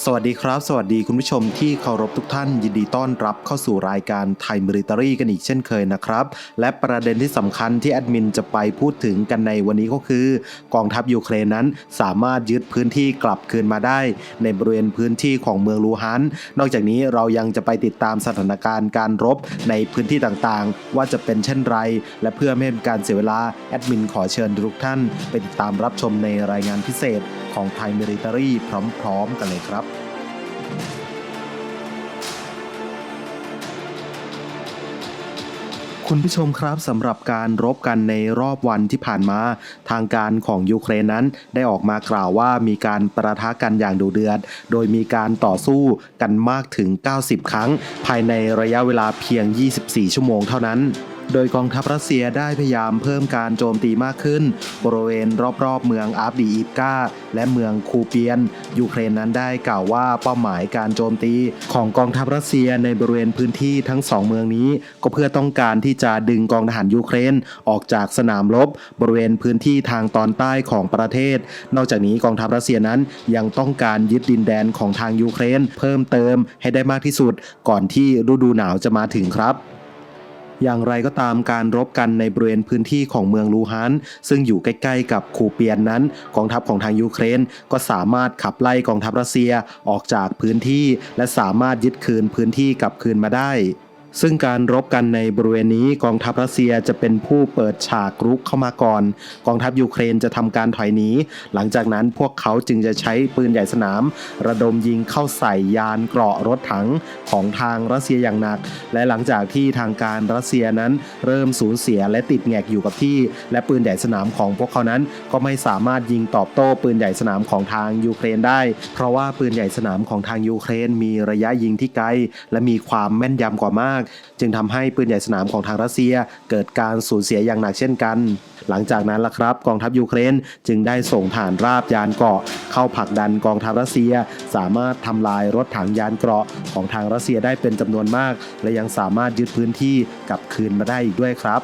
สวัสดีครับ สวัสดีคุณผู้ชมที่เคารพทุกท่าน ยินดีต้อนรับเข้าสู่รายการไทยมิลิตรีกันอีกเช่นเคยนะครับ และประเด็นที่สำคัญที่แอดมินจะไปพูดถึงกันในวันนี้ก็คือ กองทัพยูเครนนั้นสามารถยึดพื้นที่กลับคืนมาได้ ในบริเวณพื้นที่ของเมืองลูฮันนอกจากนี้เรายังจะไปติดตามสถานการณ์การรบในพื้นที่ต่างๆ ว่าจะเป็นเช่นไร และเพื่อไม่ให้เป็นการเสียเวลาแอดมินขอเชิญทุกท่านไปติดตามรับชมในรายงานพิเศษ ของไทยมิลิตารีพร้อมๆกันเลยครับคุณผู้ชมครับสำหรับการรบกันในรอบวันที่ผ่านมา ทางการของยูเครนนั้นได้ออกมากล่าวว่ามีการประทะกันอย่างดุเดือด โดยมีการต่อสู้กันมากถึง 90 ครั้ง ภายในระยะเวลาเพียง 24 ชั่วโมงเท่านั้น โดยกองทัพรัสเซียได้พยายามเพิ่มการโจมตีมากขึ้น บริเวณรอบๆ เมืองอาฟดีอีฟกาและเมืองคูเปียน ยูเครนนั้นได้กล่าวว่าเป้าหมายการโจมตีของกองทัพรัสเซียในบริเวณพื้นที่ทั้งสองเมืองนี้ ก็เพื่อต้องการที่จะดึงกองทหารยูเครนออกจากสนามรบบริเวณพื้นที่ทางตอนใต้ของประเทศ นอกจากนี้กองทัพรัสเซียนั้นยังต้องการยึดดินแดนของทางยูเครน เพิ่มเติมให้ได้มากที่สุดก่อนที่ฤดูหนาวจะมาถึงครับ อย่างไรก็ตามการรบกันในบริเวณพื้นที่ของเมืองลูฮันซึ่งอยู่ใกล้ๆ กับคูเปียนนั้น กองทัพของทางยูเครน ก็สามารถขับไล่กองทัพรัสเซียออกจากพื้นที่ และสามารถยึดคืนพื้นที่กลับคืนมาได้ ซึ่งการรบกันในบริเวณนี้กองทัพรัสเซียจะเป็นผู้เปิดฉากรุกเข้ามาก่อน กองทัพยูเครนจะทำการถอยหนีหลังจากนั้นพวกเขาจึงจะใช้ปืนใหญ่สนาม ระดมยิงเข้าใส่ยานเกราะรถถังของทางรัสเซียอย่างหนัก และหลังจากที่ทางการรัสเซียนั้นเริ่มสูญเสียและติดแงกอยู่กับที่ และปืนใหญ่สนามของพวกเขานั้นก็ไม่สามารถยิงตอบโต้ปืนใหญ่สนามของทางยูเครนได้ เพราะว่าปืนใหญ่สนามของทางยูเครน มีระยะยิงที่ไกล และมีความแม่นยำกว่ามากจึงทำให้ปืนใหญ่สนามของทางรัสเซีย เกิดการสูญเสียอย่างหนักเช่นกัน หลังจากนั้นล่ะครับ กองทัพยูเครนจึงได้ส่งฐานราบยานเกราะ เข้าผลักดันกองทัพรัสเซีย สามารถทำลายรถถังยานเกราะของทางรัสเซียได้เป็นจำนวนมาก และยังสามารถยึดพื้นที่กลับคืนมาได้อีกด้วยครับ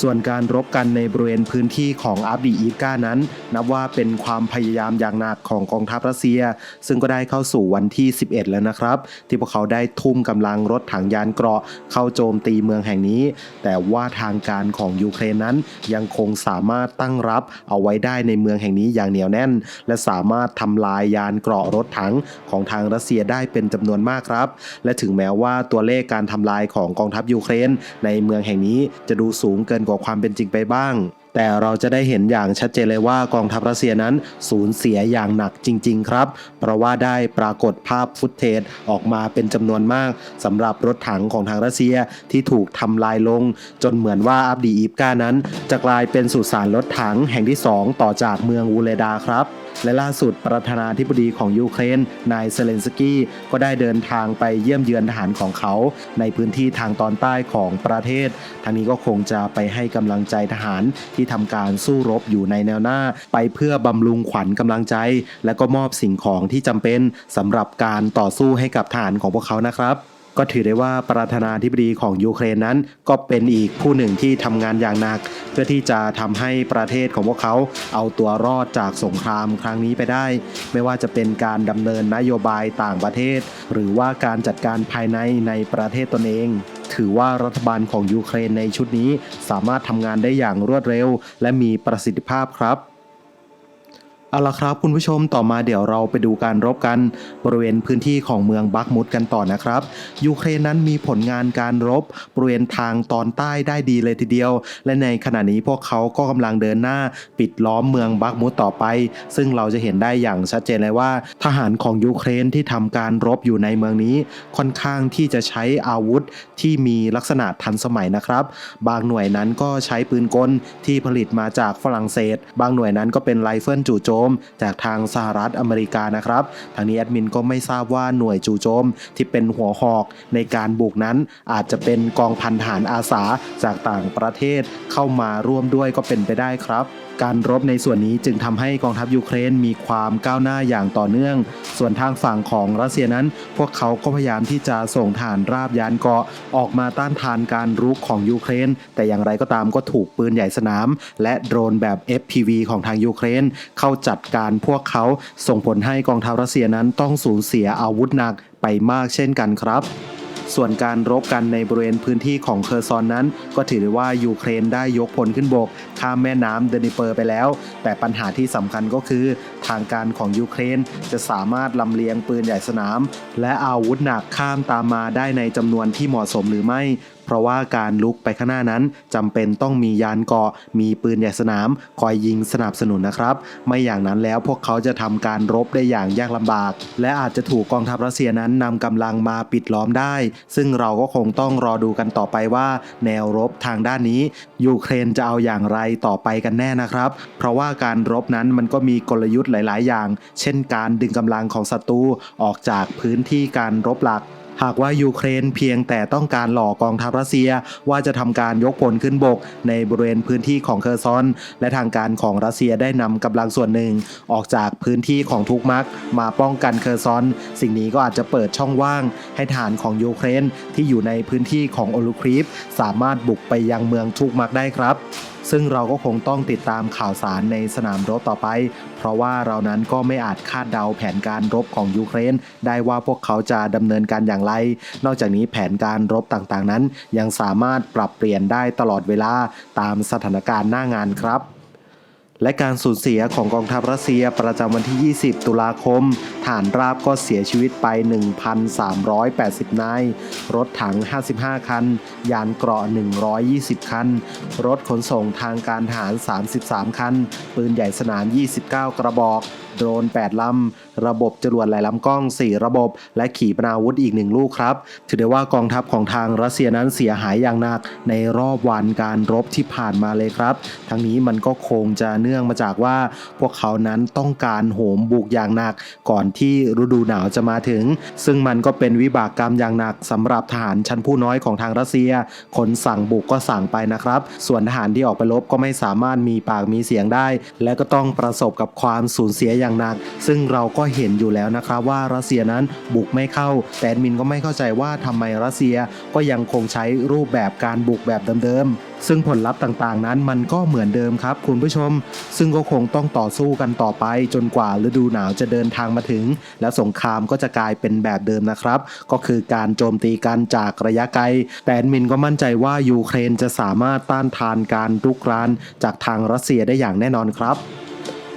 ส่วนการรบกันในบริเวณพื้นที่ของอัฟดีอีฟกานั้น นับว่าเป็นความพยายามอย่างหนักของกองทัพรัสเซีย ซึ่งก็ได้เข้าสู่วันที่ 11 แล้วนะครับ ที่พวกเขาได้ทุ่มกำลังรถถังยานเกราะเข้าโจมตีเมืองแห่งนี้ แต่ว่าทางการของยูเครนนั้นยังคงสามารถตั้งรับเอาไว้ได้ในเมืองแห่งนี้อย่างเหนียวแน่น และสามารถทำลายยานเกราะรถถังของทางรัสเซียได้เป็นจำนวนมากครับ และถึงแม้ว่าตัวเลขการทำลายของกองทัพยูเครน ในเมืองแห่งนี้จะดูสูงเกินกว่าความเป็นจริงไปบ้าง แต่เราจะได้เห็นอย่างชัดเจนเลยว่ากองทัพรัสเซียนั้นสูญเสียอย่างหนักจริง ๆ ครับ เพราะว่าได้ปรากฏภาพฟุตเทจออกมาเป็นจำนวนมากสำหรับรถถังของทางรัสเซียที่ถูกทำลายลง จนเหมือนว่าอับดีอีฟกานั้น จะกลายเป็นสุสานรถถังแห่งที่ 2 ต่อจากเมืองวูเลดาครับและล่าสุดประธานาธิบดีของยูเครน นายเซเลนสกี้ก็ได้เดินทางไปเยี่ยมเยือนทหารของเขา ในพื้นที่ทางตอนใต้ของประเทศทางนี้ก็คงจะไปให้กำลังใจทหารที่ที่ทำการสู้รบอยู่ในแนวหน้า ไปเพื่อบำรุงขวัญกำลังใจ และก็มอบสิ่งของที่จำเป็นสำหรับการต่อสู้ให้กับทหารของพวกเขานะครับก็ถือได้ว่าประธานาธิบดีของยูเครนนั้น ก็เป็นอีกผู้หนึ่งที่ทำงานอย่างหนัก เพื่อที่จะทำให้ประเทศของพวกเขาเอาตัวรอดจากสงครามครั้งนี้ไปได้ ไม่ว่าจะเป็นการดำเนินนโยบายต่างประเทศ หรือว่าการจัดการภายในในประเทศตนเอง ถือว่ารัฐบาลของยูเครนในชุดนี้สามารถทำงานได้อย่างรวดเร็ว และมีประสิทธิภาพครับ เอาละครับคุณผู้ชมต่อมาเดี๋ยวเราไปดูการรบกันบริเวณพื้นที่ของเมืองบักมุดกันต่อนะครับ ยูเครนนั้นมีผลงานการรบบริเวณทางตอนใต้ได้ดีเลยทีเดียว และในขณะนี้พวกเขาก็กำลังเดินหน้าปิดล้อมเมืองบักมุดต่อไป ซึ่งเราจะเห็นได้อย่างชัดเจนเลยว่า ทหารของยูเครนที่ทำการรบอยู่ในเมืองนี้ ค่อนข้างที่จะใช้อาวุธที่มีลักษณะทันสมัยนะครับ บางหน่วยนั้นก็ใช้ปืนกลที่ผลิตมาจากฝรั่งเศส บางหน่วยนั้นก็เป็นไรเฟิลจู่โจมจากทางสหรัฐอเมริกานะครับทางนี้แอดมินก็ไม่ทราบว่าหน่วยจู่โจมที่เป็นหัวหอกในการบุกนั้น อาจจะเป็นกองพันทหารอาสาจากต่างประเทศเข้ามาร่วมด้วยก็เป็นไปได้ครับการรบในส่วนนี้จึงทำให้กองทัพยูเครนมีความก้าวหน้าอย่างต่อเนื่อง ส่วนทางฝั่งของรัสเซียนั้น พวกเขาก็พยายามที่จะส่งฐานราบยานเกราะออกมาต้านทานการรุกของยูเครน แต่อย่างไรก็ตามก็ถูกปืนใหญ่สนาม และโดรนแบบ FPV ของทางยูเครน เข้าจัดการพวกเขาส่งผลให้กองทัพรัสเซียนั้นต้องสูญเสียอาวุธหนักไปมากเช่นกันครับส่วนการรบกันในบริเวณพื้นที่ของเคอร์ซอนนั้น ก็ถือได้ว่ายูเครนได้ยกพลขึ้นบก ข้ามแม่น้ำเดนิเปอร์ไปแล้ว แต่ปัญหาที่สำคัญก็คือ ทางการของยูเครนจะสามารถลำเลียงปืนใหญ่สนาม และอาวุธหนักข้ามตามมาได้ในจำนวนที่เหมาะสมหรือไม่ เพราะว่าการลุกไปข้างหน้านั้นจำเป็นต้องมียานเกราะ มีปืนใหญ่สนาม คอยยิงสนับสนุนนะครับ ไม่อย่างนั้นแล้วพวกเขาจะทำการรบได้อย่างยากลำบาก และอาจจะถูกกองทัพรัสเซียนั้นนำกำลังมาปิดล้อมได้ ซึ่งเราก็คงต้องรอดูกันต่อไปว่า แนวรบทางด้านนี้ยูเครนจะเอาอย่างไรต่อไปกันแน่นะครับ เพราะว่าการรบนั้นมันก็มีกลยุทธ์หลาย ๆ อย่าง เช่นการดึงกำลังของศัตรูออกจากพื้นที่การรบหลักหากว่ายูเครนเพียงแต่ต้องการหลอกกองทัพรัสเซียว่าจะทำการยกพลขึ้นบกในบริเวณพื้นที่ของเคอร์ซอน และทางการของรัสเซียได้นำกำลังส่วนหนึ่ง ออกจากพื้นที่ของทุกมักมาป้องกันเคอร์ซอน สิ่งนี้ก็อาจจะเปิดช่องว่าง ให้ฐานของยูเครนที่อยู่ในพื้นที่ของโอลุครีฟสามารถบุกไปยังเมืองทุกมักได้ครับซึ่งเราก็คงต้องติดตามข่าวสารในสนามรบต่อไป เพราะว่าเรานั้นก็ไม่อาจคาดเดาแผนการรบของยูเครน ได้ว่าพวกเขาจะดำเนินการอย่างไร นอกจากนี้แผนการรบต่างๆนั้น ยังสามารถปรับเปลี่ยนได้ตลอดเวลาตามสถานการณ์หน้างานครับและการสูญเสียของกองทัพรัสเซียประจำวันที่ 20 ตุลาคมฐานราบก็เสียชีวิตไป 1,380 นาย รถถัง 55 คัน ยานเกราะ 120 คัน รถขนส่งทางการทหาร 33 คัน ปืนใหญ่สนาม 29 กระบอกโดรน 8 ลำ ระบบจรวดหลายลำกล้อง 4 ระบบ และขีปนาวุธอีกหนึ่งลูกครับ ถือได้ว่ากองทัพของทางรัสเซียนั้นเสียหายอย่างหนักในรอบวันการรบที่ผ่านมาเลยครับ ทั้งนี้มันก็คงจะเนื่องมาจากว่าพวกเขานั้นต้องการโหมบุกอย่างหนักก่อนที่ฤดูหนาวจะมาถึง ซึ่งมันก็เป็นวิบากกรรมอย่างหนักสำหรับทหารชั้นผู้น้อยของทางรัสเซีย คนสั่งบุกก็สั่งไปนะครับ ส่วนทหารที่ออกไปรบก็ไม่สามารถมีปากมีเสียงได้ และก็ต้องประสบกับความสูญเสียอย่างหนัก ซึ่งเราก็เห็นอยู่แล้วนะครับว่ารัสเซียนั้นบุกไม่เข้า แต่มินก็ไม่เข้าใจว่าทำไมรัสเซียก็ยังคงใช้รูปแบบการบุกแบบเดิมๆ ซึ่งผลลัพธ์ต่างๆ นั้นมันก็เหมือนเดิมครับคุณผู้ชม ซึ่งก็คงต้องต่อสู้กันต่อไป จนกว่าฤดูหนาวจะเดินทางมาถึง และสงครามก็จะกลายเป็นแบบเดิมนะครับ ก็คือการโจมตีกันจากระยะไกล แต่มินก็มั่นใจว่ายูเครนจะสามารถต้านทานการรุกรานจากทางรัสเซียได้อย่างแน่นอนครับ